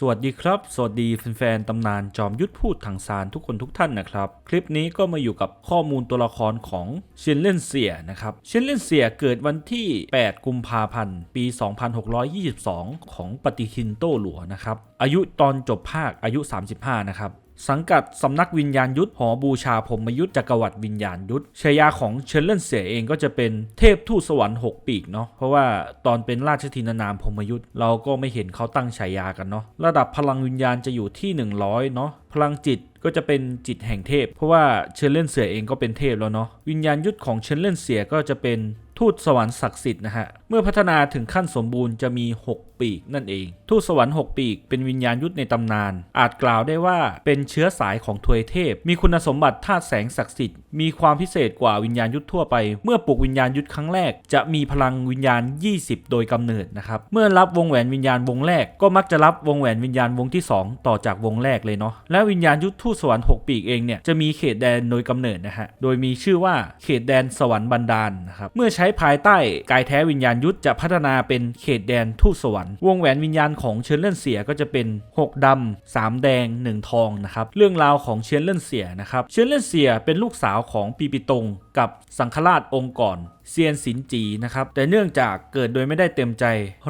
สวัสดีครับ สวัสดีแฟนๆตำนานจอมยุทธพูดถังซานทุกคนทุกท่านนะครับ คลิปนี้ก็มาอยู่กับข้อมูลตัวละครของเชนเลนเซียนะครับเชนเลนเซียเกิดวันที่ 8 กุมภาพันธ์ ปี 2622 ของปฏิทินโต้หลัวนะครับ อายุตอนจบภาคอายุ 35 นะครับ สังกัดสำนักวิญญาณยุทธหอบูชาพรมยุทธจักรวรรดิวิญญาณยุทธชายาของเชนเลนเสียเองก็จะเป็นเทพทูตสวรรค์6ปีกเนาะเพราะว่าตอนเป็นราชธินานามพรมยุทธเราก็ไม่เห็นเขาตั้งฉายากันเนาะระดับพลังวิญญาณจะอยู่ที่ 100เนาะพลังจิตก็จะเป็นจิตแห่งเทพ เพราะว่าเชนเลนเสียเองก็เป็นเทพแล้วเนาะวิญญาณยุทธของเชนเลนเสียก็จะเป็นทูตสวรรค์ศักดิ์สิทธิ์นะฮะ เมื่อพัฒนาถึงขั้นสมบูรณ์จะมี 6 ปีกนั่นเอง ทูตสวรรค์ 6 ปีก เป็นวิญญาณยุทธในตำนาน อาจกล่าวได้ว่าเป็นเชื้อสายของทวยเทพ มีคุณสมบัติธาตุแสงศักดิ์สิทธิ์ มีความพิเศษกว่าวิญญาณยุทธทั่วไป เมื่อปลุกวิญญาณยุทธครั้งแรก จะมีพลังวิญญาณ 20 โดยกำเนิดนะครับ เมื่อรับวงแหวนวิญญาณวงแรก ก็มักจะรับวงแหวนวิญญาณวงที่ 2 ต่อจากวงแรกเลยเนาะ และวิญญาณยุทธทูตสวรรค์ 6 ปีกเองเนี่ยจะมีเขตแดนโดยกำเนิดนะฮะ โดยมีชื่อว่าเขตแดนสวรรค์บันดาลนะครับ เมื่อใช้ภายใต้กายแท้วิญญาณยุทธจะพัฒนาเป็นเขตแดนทูตสวรรค์ วงแหวนวิญญาณของเชนเลนเสียก็จะเป็น 6ดำ3แดง 1 ทองนะครับ เรื่องราวของเชนเลนเสียนะครับ เชนเลนเสียเป็นลูกสาวของปีปิตงกับสังฆราชองค์ก่อน เซียนสินจีนะครับแต่เนื่องจากเกิดโดยไม่ได้เต็มใจ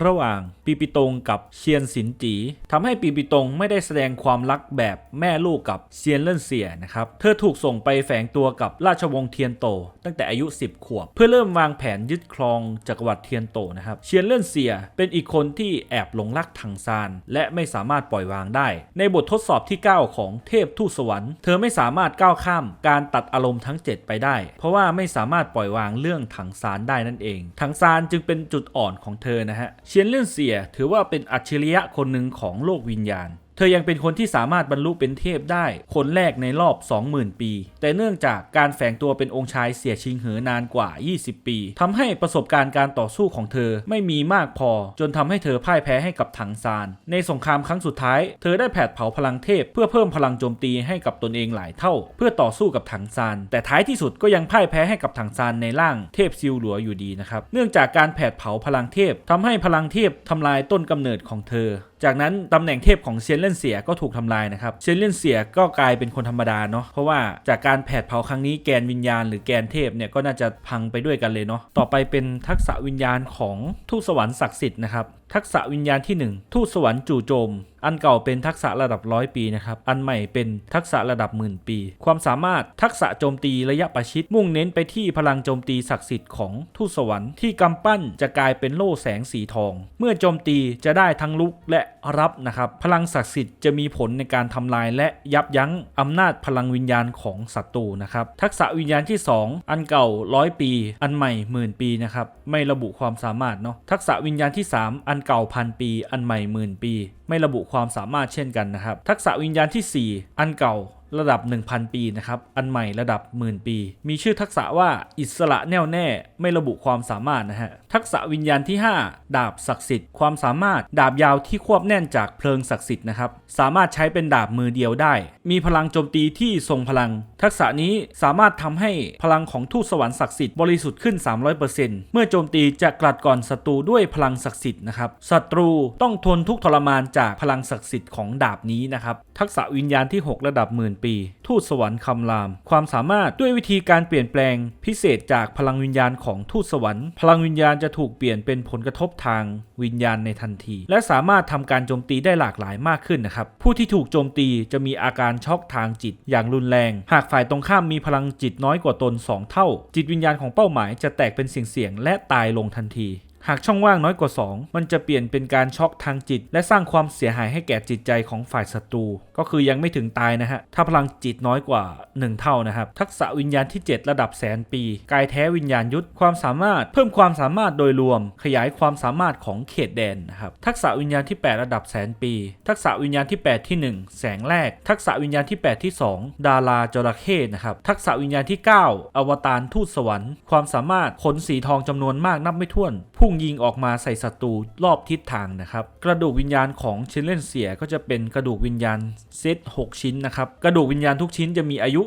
ระหว่างปีปิตงกับเซียนสินจีทำให้ปีปิตงไม่ได้แสดงความรักแบบแม่ลูกกับเซียนเล่นเสียนะครับเธอถูกส่งไปแฝงตัวกับราชวงศ์เทียนโต ตั้งแต่อายุ 10 ขวบ เพื่อเริ่มวางแผนยึดครองจักรวรรดิเทียนโตนะครับเซียนเล่นเสียเป็นอีกคนที่แอบหลงรักถังซาน และไม่สามารถปล่อยวางได้ ในบททดสอบที่ 9 ของเทพทูตสวรรค์เธอไม่สามารถก้าวข้าม การตัดอารมณ์ทั้ง 7 ไปได้ เพราะว่าไม่สามารถปล่อยวางเรื่องถังงซานได้นั่นเอง ถังซานจึงเป็นจุดอ่อนของเธอนะฮะเชียนเลื่อนเสียถือว่าเป็นอัจฉริยะคนหนึ่งของโลกวิญญาณ เธอยังเป็นคนที่สามารถบรรลุเป็นเทพได้ คนแรกในรอบ 20,000 ปี แต่เนื่องจากการแฝงตัวเป็นองค์ชายเสียชิงเหอนานกว่า 20 ปีทำให้ประสบการณ์การต่อสู้ของเธอไม่มีมากพอ จนทำให้เธอพ่ายแพ้ให้กับถังซาน ในสงครามครั้งสุดท้าย เธอได้แผดเผาพลังเทพ เพื่อเพิ่มพลังโจมตีให้กับตนเองหลายเท่า เพื่อต่อสู้กับถังซาน แต่ท้ายที่สุดก็ยังพ่ายแพ้ให้กับถังซานในร่างเทพซิลหลัวอยู่ดีนะครับ เนื่องจากการแผดเผาพลังเทพทำให้พลังเทพทำลายต้นกำเนิดของเธอจากนั้นตำแหน่งเทพของเซียนเล่นเสียก็ถูกทำลายนะครับเซียนเล่นเสียก็กลายเป็นคนธรรมดาเนาะเพราะว่าจากการแผดเผาครั้งนี้แกนวิญญาณหรือแกนเทพเนี่ยก็น่าจะพังไปด้วยกันเลยเนาะต่อไปเป็นทักษะวิญญาณของทูตสวรรค์ศักดิ์สิทธิ์นะครับ ทักษะวิญญาณที่ 1 ทูตสวรรค์จู่โจม อันเก่าเป็นทักษะระดับร้อยปีนะครับ อันใหม่เป็นทักษะระดับหมื่นปี ความสามารถทักษะโจมตีระยะประชิด มุ่งเน้นไปที่พลังโจมตีศักดิ์สิทธิ์ของทูตสวรรค์ที่กำปั้นจะกลายเป็นโล่แสงสีทอง เมื่อโจมตีจะได้ทั้งลุกและรับนะครับ พลังศักดิ์สิทธิ์จะมีผลในการทำลายและยับยั้งอำนาจพลังวิญญาณของศัตรูนะครับ ทักษะวิญญาณที่ 2 อันเก่าร้อยปี อันใหม่หมื่นปีนะครับ ไม่ระบุความสามารถเนาะ ทักษะวิญญาณที่ 3 อันนเก่าพันปี อันใหม่หมื่นปี ไม่ระบุความสามารถเช่นกันนะครับ ทักษะวิญญาณที่ 4 อันเก่า ระดับ 1,000 ปีนะครับ อันใหม่ระดับหมื่นปี มีชื่อทักษะว่าอิสระแน่วแน่ ไม่ระบุความสามารถนะฮะ ทักษะวิญญาณที่ 5 ดาบศักดิ์สิทธิ์ ความสามารถดาบยาวที่ควบแน่นจากเพลิงศักดิ์สิทธิ์นะครับ สามารถใช้เป็นดาบมือเดียวได้ มีพลังโจมตีที่ทรงพลัง ทักษะนี้สามารถทำให้พลังของทูตสวรรค์ศักดิ์สิทธิ์บริสุทธิ์ขึ้น 300%เมื่อโจมตีจะกลัดก่อนศัตรูด้วยพลังศักดิ์สิทธิ์นะครับศัตรูต้องทนทุกทรมานจากพลังศักดิ์สิทธิ์ของดาบนี้นะครับทักษะวิญญาณที่ 6 ระดับหมื่นปี ทูตสวรรค์คำราม ความสามารถด้วยวิธีการเปลี่ยนแปลงพิเศษจากพลังวิญญาณของทูตสวรรค์ พลังวิญญาณจะถูกเปลี่ยนเป็นผลกระทบทางวิญญาณในทันที และสามารถทำการโจมตีได้หลากหลายมากขึ้นนะครับ ผู้ที่ถูกโจมตีจะมีอาการช็อกทางจิตอย่างรุนแรง หากฝ่ายตรงข้ามมีพลังจิตน้อยกว่าตน 2 เท่า จิตวิญญาณของเป้าหมายจะแตกเป็นเสียงๆและตายลงทันทีหากช่องว่างน้อยกว่า 2 มันจะเปลี่ยนเป็นการช็อกทางจิต และสร้างความเสียหายให้แก่จิตใจของฝ่ายศัตรู ก็คือยังไม่ถึงตายนะฮะ ถ้าพลังจิตน้อยกว่า 1 เท่านะครับ ทักษะวิญญาณที่ 7 ระดับแสนปี กายแท้วิญญาณยุทธความสามารถ เพิ่มความสามารถโดยรวม ขยายความสามารถของเขตแดนนะครับ ทักษะวิญญาณที่ 8 ระดับแสนปี ทักษะวิญญาณที่ 8 ที่ 1 แสงแรก ทักษะวิญญาณที่ 8 ที่ 2 ดาราจระเข้นะครับ ทักษะวิญญาณที่ 9 อวตารทูตสวรรค์ ความสามารถขนสีทองจำนวนมากนับไม่ถ้วน พุ่งยิงออกมาใส่ศัตรูรอบทิศทางนะครับ กระดูกวิญญาณของเชนเลนเสียก็จะเป็นกระดูกวิญญาณเซต6 ชิ้นนะครับ กระดูกวิญญาณทุกชิ้นจะมีอายุ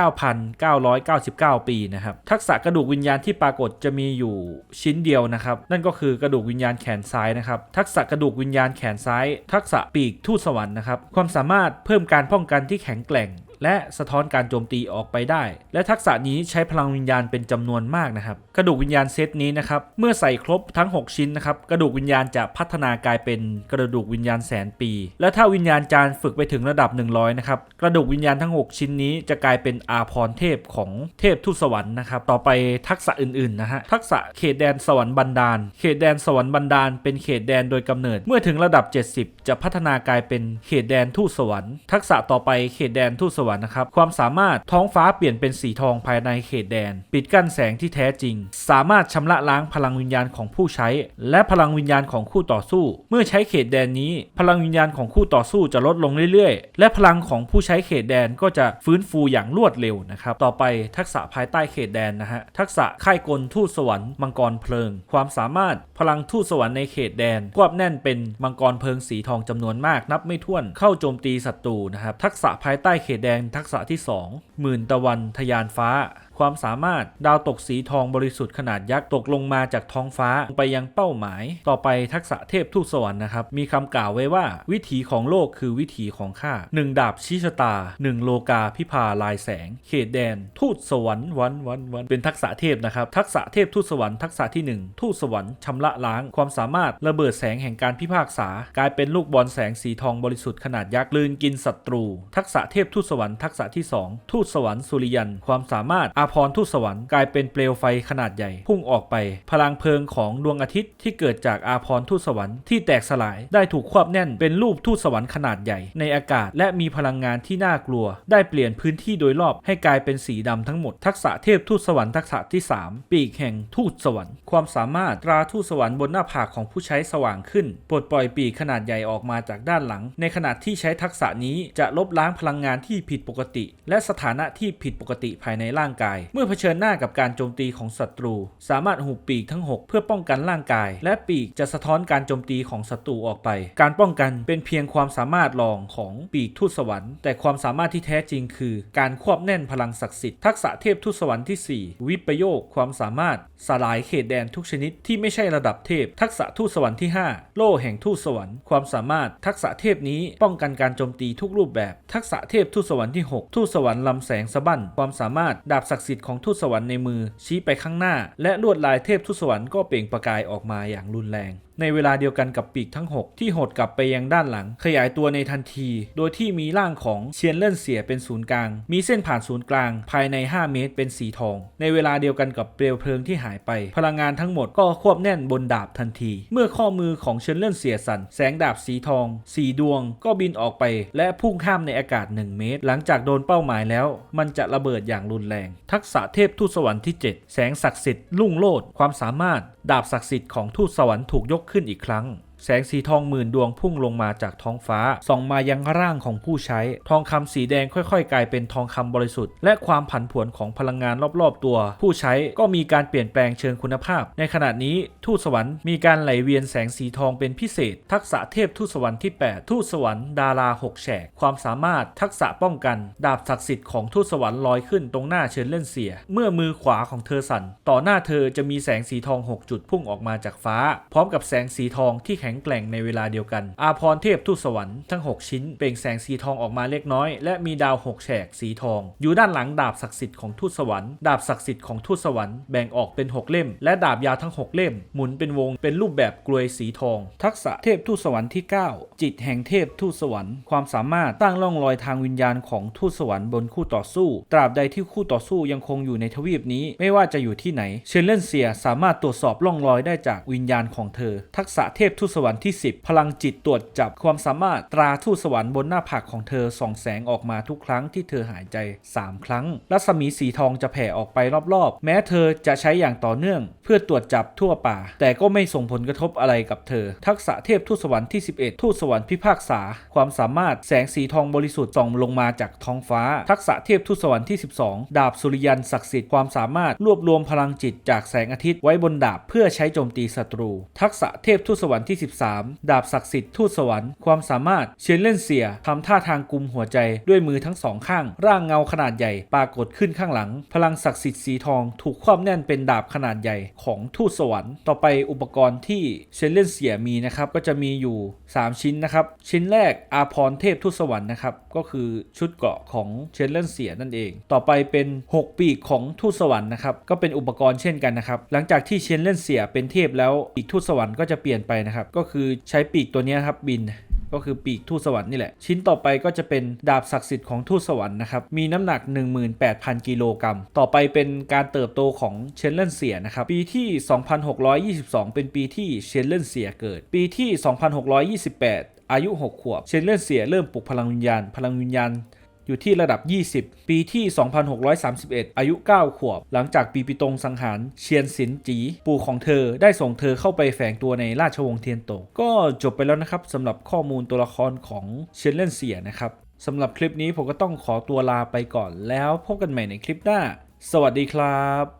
99,999 ปีนะครับ ทักษะกระดูกวิญญาณที่ปรากฏจะมีอยู่ชิ้นเดียวนะครับ นั่นก็คือกระดูกวิญญาณแขนซ้ายนะครับ ทักษะกระดูกวิญญาณแขนซ้าย ทักษะปีกทูตสวรรค์นะครับ ความสามารถเพิ่มการป้องกันที่แข็งแกร่ง และสะท้อนการโจมตีออกไปได้ และทักษะนี้ใช้พลังวิญญาณเป็นจำนวนมากนะครับ กระดูกวิญญาณเซตนี้นะครับ เมื่อใส่ครบทั้ง 6 ชิ้นนะครับ กระดูกวิญญาณจะพัฒนากลายเป็นกระดูกวิญญาณแสนปี และถ้าวิญญาณจารย์ฝึกไปถึงระดับ 100 นะครับ กระดูกวิญญาณทั้ง 6 ชิ้นนี้จะกลายเป็นอาพรเทพของเทพทูตสวรรค์นะครับ ต่อไปทักษะอื่นๆนะฮะ ทักษะเขตแดนสวรรค์บันดาล เขตแดนสวรรค์บันดาลเป็นเขตแดนโดยกำเนิด เมื่อถึงระดับ 70 จะพัฒนากลายเป็นเขตแดนทูตสวรรค์ ทักษะต่อไปเขตแดนทูตสวรรค์นะครับ ความสามารถท้องฟ้าเปลี่ยนเป็นสีทองภายในเขตแดน ปิดกั้นแสงที่แท้จริง สามารถชำระล้างพลังวิญญาณของผู้ใช้ และพลังวิญญาณของคู่ต่อสู้ เมื่อใช้เขตแดนนี้ พลังวิญญาณของคู่ต่อสู้จะลดลงเรื่อยๆ และพลังของผู้ใช้เขตแดนก็จะฟื้นฟูอย่างรวดเร็วนะครับ ต่อไปทักษะภายใต้เขตแดนนะฮะ ทักษะค่ายกลทูตสวรรค์มังกรเพลิง ความสามารถพลังทูตสวรรค์ในเขตแดนควบแน่นเป็นมังกรเพลิงสีทองจำนวนมากนับไม่ถ้วนเข้าโจมตีศัตรูนะครับ ทักษะภายใต้เขตแดนทักษะที่สองหมื่นตะวันทยานฟ้า ความสามารถดาวตกสีทองบริสุทธิ์ขนาดยักษ์ตกลงมาจากท้องฟ้าลงไปยังเป้าหมาย ต่อไปทักษะเทพทูตสวรรค์นะครับ มีคำกล่าวไว้ว่า วิถีของโลกคือวิถีของข้าหนึ่งดาบชิชะตาหนึ่งโลกาพิพาลายแสง เขตแดน ทูตสวรรค์วันวันวันเป็นทักษะเทพนะครับ ทักษะเทพทูตสวรรค์ทักษะที่หนึ่งทูตสวรรค์ชำระล้าง ความสามารถระเบิดแสงแห่งการพิพากษา กลายเป็นลูกบอลแสงสีทองบริสุทธิ์ขนาดยักษ์ลืนกินศัตรู ทักษะเทพทูตสวรรค์ทักษะที่สองทูตสวรรค์สุริยันความสามารถอาพรทูตสวรรค์กลายเป็นเปลวไฟขนาดใหญ่ พุ่งออกไป พลังเพลิงของดวงอาทิตย์ที่เกิดจากอาพรทูตสวรรค์ที่แตกสลายได้ถูกควบแน่นเป็นรูปทูตสวรรค์ขนาดใหญ่ ในอากาศและมีพลังงานที่น่ากลัว ได้เปลี่ยนพื้นที่โดยรอบให้กลายเป็นสีดำทั้งหมด ทักษะเทพทูตสวรรค์ทักษะที่ 3 ปีกแห่งทูตสวรรค์ ความสามารถตราทูตสวรรค์บนหน้าผากของผู้ใช้สว่างขึ้น ปลดปล่อยปีกขนาดใหญ่ออกมาจากด้านหลัง ในขณะที่ใช้ทักษะนี้จะลบล้างพลังงานที่ผิดปกติ และสถานะที่ผิดปกติภายในร่างกายเมื่อเผชิญหน้ากับการโจมตีของศัตรู สามารถหุบปีกทั้ง 6 เพื่อป้องกันร่างกาย และปีกจะสะท้อนการโจมตีของศัตรูออกไป การป้องกันเป็นเพียงความสามารถรองของปีกทูตสวรรค์ แต่ความสามารถที่แท้จริงคือ การควบแน่นพลังศักดิ์สิทธิ์ทักษะเทพทูตสวรรค์ที่ 4 วิปโยคความสามารถสลายเขตแดนทุกชนิดที่ไม่ใช่ระดับเทพ ทักษะทูตสวรรค์ที่ 5 โล่แห่งทูตสวรรค์ความสามารถทักษะเทพนี้ป้องกันการโจมตีทุกรูปแบบ ทักษะเทพทูตสวรรค์ที่ 6 ทูตสวรรค์ลำแสงสะบั้นความสามารถดาบศักดิ์สิทธิ์ของทูตสวรรค์ในมือชี้ไปข้างหน้า และลวดลายเทพทูตสวรรค์ก็เปล่งประกายออกมาอย่างรุนแรง ในเวลาเดียวกันกับปีกทั้ง 6 ที่หดกลับไปยังด้านหลัง ขยายตัวในทันที โดยที่มีร่างของเชียนเล่นเสียเป็นศูนย์กลาง มีเส้นผ่านศูนย์กลาง ภายใน 5 เมตรเป็นสีทอง ในเวลาเดียวกันกับเปลวเพลิงที่หายไป พลังงานทั้งหมดก็ควบแน่นบนดาบทันที เมื่อข้อมือของเชียนเล่นเสียสั่นแสงดาบสีทองสีดวง ก็บินออกไป และพุ่งข้ามในอากาศ 1 เมตร หลังจากโดนเป้าหมายแล้ว มันจะระเบิดอย่างรุนแรง ทักษะเทพทูตสวรรค์ที่ 7 แสงศักดิ์สิทธิ์ลุ่งโลดความสามารถดาบศักดิ์สิทธิ์ของทูตสวรรค์ถูกยกขึ้นอีกครั้ง แสงสีทองหมื่นดวงพุ่งลงมาจากท้องฟ้า ส่องมายังร่างของผู้ใช้ ทองคำสีแดงค่อยๆ กลายเป็นทองคำบริสุทธิ์ และความผันผวนของพลังงานรอบๆตัว ผู้ใช้ก็มีการเปลี่ยนแปลงเชิงคุณภาพ ในขณะนี้ทูตสวรรค์มีการไหลเวียนแสงสีทองเป็นพิเศษ ทักษะเทพทูตสวรรค์ที่ 8 ทูตสวรรค์ดาราหกแฉก ความสามารถทักษะป้องกัน ดาบศักดิ์สิทธิ์ของทูตสวรรค์ลอยขึ้นตรงหน้าเชิญเล่นเสีย เมื่อมือขวาของเธอสั่น ต่อหน้าเธอจะมีแสงสีทอง 6 จุดพุ่งออกมาจากฟ้า พร้อมกับแสงสีทองที่แข็งแกร่งในเวลาเดียวกัน อาพรเทพทูตสวรรค์ทั้ง 6 ชิ้น เปล่งแสงสีทองออกมาเล็กน้อย และมีดาว6แฉกสีทอง อยู่ด้านหลังดาบศักดิ์สิทธิ์ของทูตสวรรค์ดาบศักดิ์สิทธิ์ของทูตสวรรค์แบ่งออกเป็น 6 เล่ม และดาบยาวทั้ง 6 เล่ม หมุนเป็นวงเป็นรูปแบบกลวยสีทอง ทักษะเทพทูตสวรรค์ที่ 9 จิตแห่งเทพทูตสวรรค์ความสามารถตั้งร่องรอยทางวิญญาณของทูตสวรรค์บนคู่ต่อสู้ ตราบใดที่คู่ต่อสู้ยังคงอยู่ในทวีปนี้ไม่ว่าจะอยู่ที่ไหน เชนเลนเซียสามารถตรวจสอบร่องรอยได้จากวิญญาณของเธอ ทักษะเทพทูตสวรรค์ที่ 10 พลังจิตตรวจจับความสามารถตราทูตสวรรค์บนหน้าผากของเธอส่องแสงออกมาทุกครั้งที่เธอหายใจ 3 ครั้ง รัศมีสีทองจะแผ่ออกไปรอบๆ แม้เธอจะใช้อย่างต่อเนื่อง เพื่อตรวจจับทั่วป่า แต่ก็ไม่ส่งผลกระทบอะไรกับเธอ ทักษะเทพทูตสวรรค์ที่ 11 ทูตสวรรค์พิพากษา ความสามารถแสงสีทองบริสุทธิ์ส่องลงมาจากท้องฟ้า ทักษะเทพทูตสวรรค์ที่ 12 ดาบสุริยันศักดิ์สิทธิ์ความสามารถรวบรวมพลังจิตจากแสงอาทิตย์ไว้บนดาบเพื่อใช้โจมตีศัตรู ทักษะเทพทูตสวรรค์ที่13ดาบศักดิ์สิทธิ์ทูตสวรรค์ ความสามารถเชียนเล่นเสียทำท่าทางกุมหัวใจด้วยมือทั้งสองข้าง ร่างเงาขนาดใหญ่ปรากฏขึ้นข้างหลัง พลังศักดิ์สิทธิ์สีทองถูกครอบแน่นเป็นดาบขนาดใหญ่ของทูตสวรรค์ ต่อไปอุปกรณ์ที่เชียนเล่นเสียมีนะครับก็จะมีอยู่ 3 ชิ้นนะครับ ชิ้นแรกอาพรเทพทูตสวรรค์นะครับก็คือชุดเกราะของเชียนเล่นเสียนั่นเอง ต่อไปเป็น 6 ปีกของทูตสวรรค์นะครับก็เป็นอุปกรณ์เช่นกันนะครับหลังจากที่เชียนเล่นเสียเป็นเทพแล้วปีกทูตสวรรค์ก็จะเปลี่ยนไปนะครับก็คือใช้ปีกตัวนี้ครับบินก็คือปีกทูตสวรรค์นี่แหละ ชิ้นต่อไปก็จะเป็นดาบศักดิ์สิทธิ์ของทูตสวรรค์นะครับ มีน้ำหนัก 18,000 กิโลกรัม ต่อไปเป็นการเติบโตของเชนเลนเสียนะครับ ปีที่ 2622 เป็นปีที่เชนเลนเสียเกิด ปีที่ 2628 อายุ 6 ขวบ เชนเลนเสียเริ่มปลุกพลังวิญญาณ พลังวิญญาณ อยู่ที่ระดับ 20 ปีที่ 2631 อายุ 9 ขวบ หลังจากปีปิตงสังหารเชียนสินจี ปู่ของเธอได้ส่งเธอเข้าไปแฝงตัวในราชวงศ์เทียนโต ก็จบไปแล้วนะครับสำหรับข้อมูลตัวละครของเชียนเล่นเสียนะครับสำหรับคลิปนี้ผมก็ต้องขอตัวลาไปก่อนแล้วพบกันใหม่ในคลิปหน้า สวัสดีครับ